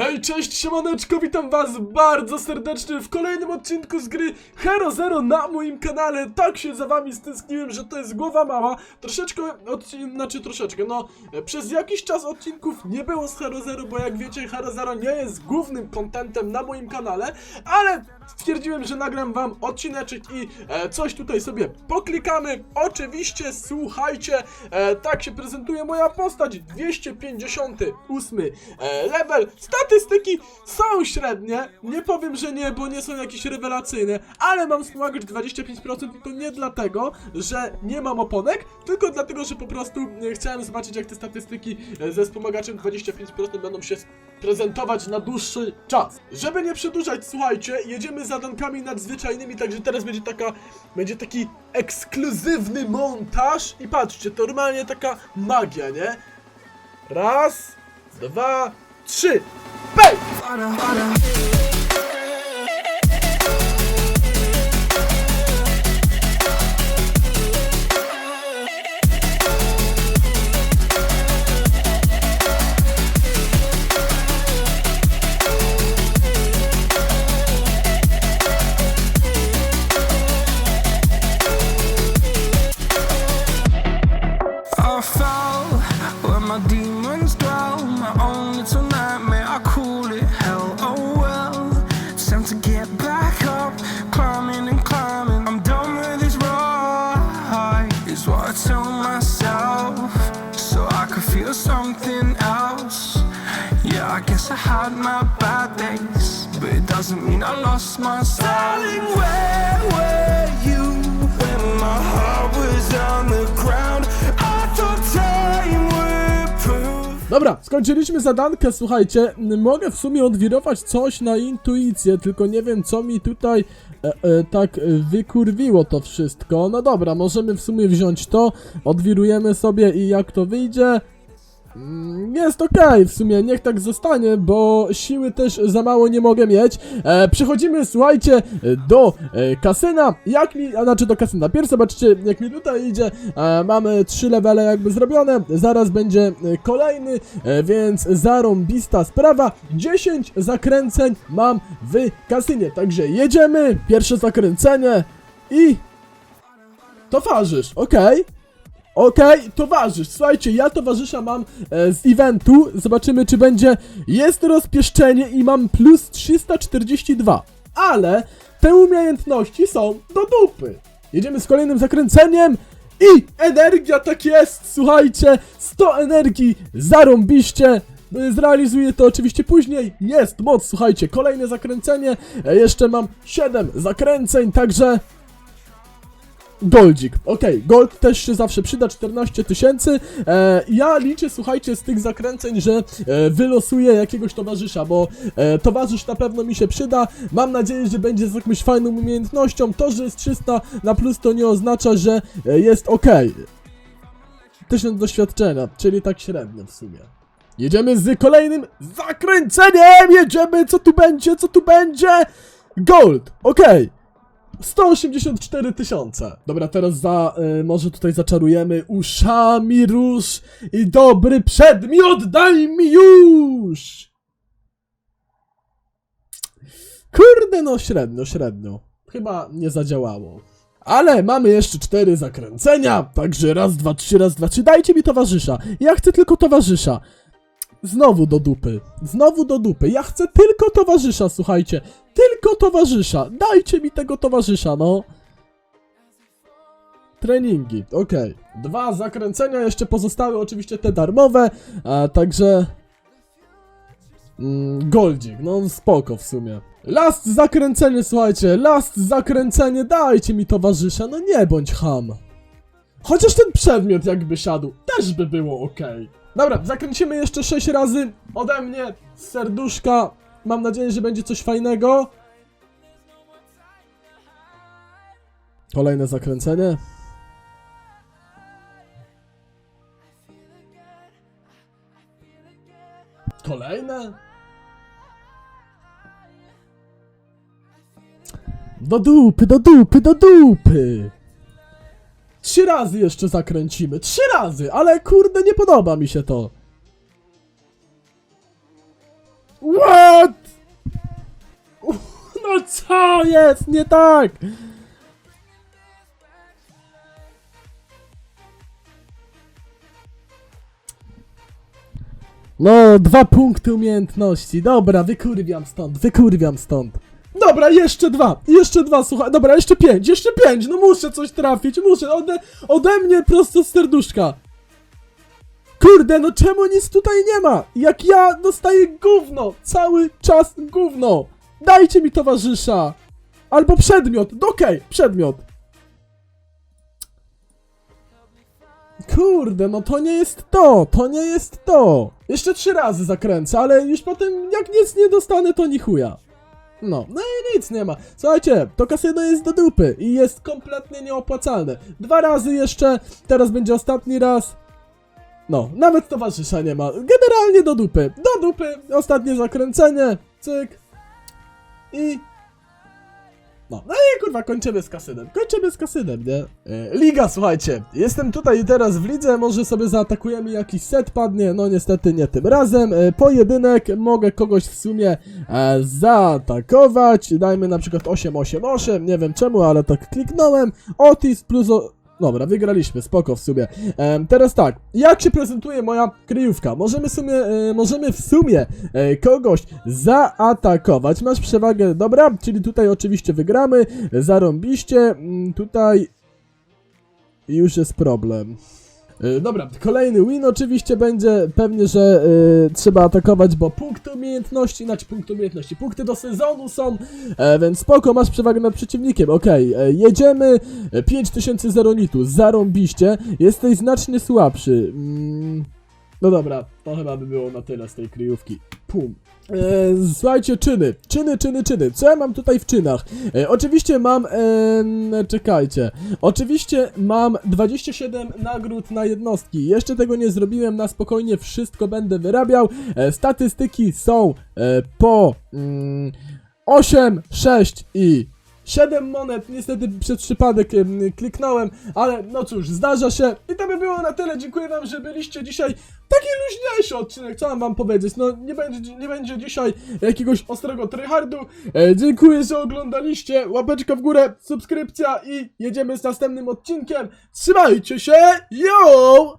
Hej, cześć, siemaneczko, witam was bardzo serdecznie w kolejnym odcinku z gry Hero Zero na moim kanale. Tak się za wami stęskniłem, że to jest głowa mała. Troszeczkę, odcin znaczy troszeczkę, no, przez jakiś czas odcinków nie było z Hero Zero, bo jak wiecie, Hero Zero nie jest głównym kontentem na moim kanale, ale stwierdziłem, że nagram wam odcineczek i e, coś tutaj sobie poklikamy. Oczywiście, słuchajcie, e, tak się prezentuje moja postać, 258 e, level. Statystyki są średnie, nie powiem, że nie, bo nie są jakieś rewelacyjne, ale mam smagacz 25% i to nie dlatego, że nie mam oponek, tylko dlatego, że po prostu e, chciałem zobaczyć, jak te statystyki e, ze wspomagaczem 25% będą się prezentować na dłuższy czas. Żeby nie przedłużać, słuchajcie, jedziemy zadankami nadzwyczajnymi, także teraz będzie taka, będzie taki ekskluzywny montaż i patrzcie, to normalnie taka magia, nie? Raz, dwa, trzy, bej! Feel something else. Yeah, I guess I had my bad days, but it doesn't mean I lost my style. Darling, where were you when my heart was on the ground? I thought time would prove. Dobra, skończyliśmy zadankę, słuchajcie, mogę w sumie odwirować coś na intuicję, tylko nie wiem co mi tutaj e, e, tak wykurwiło to wszystko. No dobra, możemy w sumie wziąć to, odwirujemy sobie i jak to wyjdzie... mm, Jest okej, w sumie niech tak zostanie, bo siły też za mało nie mogę mieć. E, przechodzimy, słuchajcie, do e, kasyna. Jak mi, a znaczy do kasyna. Pierw zobaczcie, jak mi tutaj idzie. E, mamy trzy levele jakby zrobione. Zaraz będzie e, kolejny, e, więc zarąbista sprawa. 10 zakręceń mam w kasynie. Także jedziemy. Pierwsze zakręcenie i towarzysz, okej. Okej, towarzysz. Słuchajcie, ja towarzysza mam e, z eventu. Zobaczymy, czy będzie. Jest rozpieszczenie i mam plus 342. Ale te umiejętności są do dupy. Jedziemy z kolejnym zakręceniem. I energia, tak jest, słuchajcie, 100 energii, zarąbiście, E, zrealizuję to oczywiście później, jest moc, słuchajcie, kolejne zakręcenie, e, jeszcze mam 7 zakręceń, także Goldzik. Okej, gold też się zawsze przyda, 14 tysięcy. E, ja liczę, słuchajcie, z tych zakręceń, że e, wylosuję jakiegoś towarzysza, bo e, towarzysz na pewno mi się przyda. Mam nadzieję, że będzie z jakąś fajną umiejętnością. To, że jest 300 na plus, to nie oznacza, że e, jest ok. 1000 doświadczenia, czyli tak średnio w sumie. Jedziemy z kolejnym zakręceniem! Jedziemy, co tu będzie, co tu będzie? Gold, okej. 184 tysiące. Dobra, teraz za, y, może tutaj zaczarujemy uszami róż i dobry przedmiot daj mi już! Kurde, no średnio, średnio. Chyba nie zadziałało. Ale mamy jeszcze cztery zakręcenia, także raz, dwa, trzy, raz, dwa, trzy. Dajcie mi towarzysza. Ja chcę tylko towarzysza. Znowu do dupy. Znowu do dupy. Ja chcę tylko towarzysza, słuchajcie. Tylko towarzysza. Dajcie mi tego towarzysza, no. Treningi, okej. Dwa zakręcenia, jeszcze pozostałe oczywiście te darmowe, a także... Mm, goldzik, no spoko w sumie. Last zakręcenie, słuchajcie, last zakręcenie, dajcie mi towarzysza, no nie bądź ham. Chociaż ten przedmiot jakby siadł, też by było ok. Dobra, zakręcimy jeszcze 6 razy ode mnie, serduszka. Mam nadzieję, że będzie coś fajnego. Kolejne zakręcenie. Kolejne. Do dupy, do dupy, do dupy! Trzy razy jeszcze zakręcimy. Trzy razy, ale kurde, nie podoba mi się to. What? No co jest nie tak? No, dwa punkty umiejętności. Dobra, wykurwiam stąd, wykurwiam stąd. Dobra, jeszcze dwa, jeszcze dwa, słuchaj, dobra, jeszcze pięć, jeszcze pięć, no muszę coś trafić, muszę, ode, ode mnie prosto z serduszka. Kurde, no czemu nic tutaj nie ma? Jak ja dostaję gówno, cały czas gówno. Dajcie mi towarzysza. Albo przedmiot, no okej, przedmiot. Kurde, no to nie jest to, to nie jest to. Jeszcze trzy razy zakręcę, ale już potem jak nic nie dostanę, to ni chuja. No, no i nic nie ma. Słuchajcie, to kasyno jest do dupy i jest kompletnie nieopłacalne. Dwa razy jeszcze, teraz będzie ostatni raz. No, nawet towarzysza nie ma. Generalnie do dupy. Do dupy, ostatnie zakręcenie, cyk. I... No, no i kurwa, kończymy z kasynem. Kończymy z kasynem, nie? E, Liga, słuchajcie, jestem tutaj teraz w lidze, może sobie zaatakujemy jakiś set padnie, no niestety nie tym razem. E, pojedynek, mogę kogoś w sumie e, zaatakować, dajmy na przykład 888, nie wiem czemu, ale tak kliknąłem. Otis plus... O... Dobra, wygraliśmy, spoko w sumie. Em, teraz tak, jak się prezentuje moja kryjówka? Możemy sumie, e, możemy w sumie e, kogoś zaatakować. Masz przewagę, dobra, czyli tutaj oczywiście wygramy, zarąbiście, mm, tutaj już jest problem. E, Dobra, kolejny win oczywiście będzie, pewnie, że e, trzeba atakować, bo punkty umiejętności, znaczy punkty umiejętności, punkty do sezonu są, e, więc spoko, masz przewagę nad przeciwnikiem, okej, e, jedziemy, e, 5000 zeronitu, zarąbiście, jesteś znacznie słabszy, mm, no dobra, to chyba by było na tyle z tej kryjówki, pum. E, słuchajcie, czyny, czyny, czyny, czyny. Co ja mam tutaj w czynach? E, oczywiście mam, em, czekajcie, oczywiście mam 27 nagród na jednostki. Jeszcze tego nie zrobiłem, na spokojnie wszystko będę wyrabiał. E, statystyki są e, po mm, 8, 6 i 7 monet, niestety przez przypadek em, kliknąłem, ale no cóż, zdarza się. I to by było na tyle. Dziękuję wam, że byliście dzisiaj. Taki luźniejszy odcinek, co mam wam powiedzieć? No nie będzie, nie będzie dzisiaj jakiegoś ostrego tryhardu. E, dziękuję, że oglądaliście. Łapeczka w górę, subskrypcja i jedziemy z następnym odcinkiem. Trzymajcie się, yo!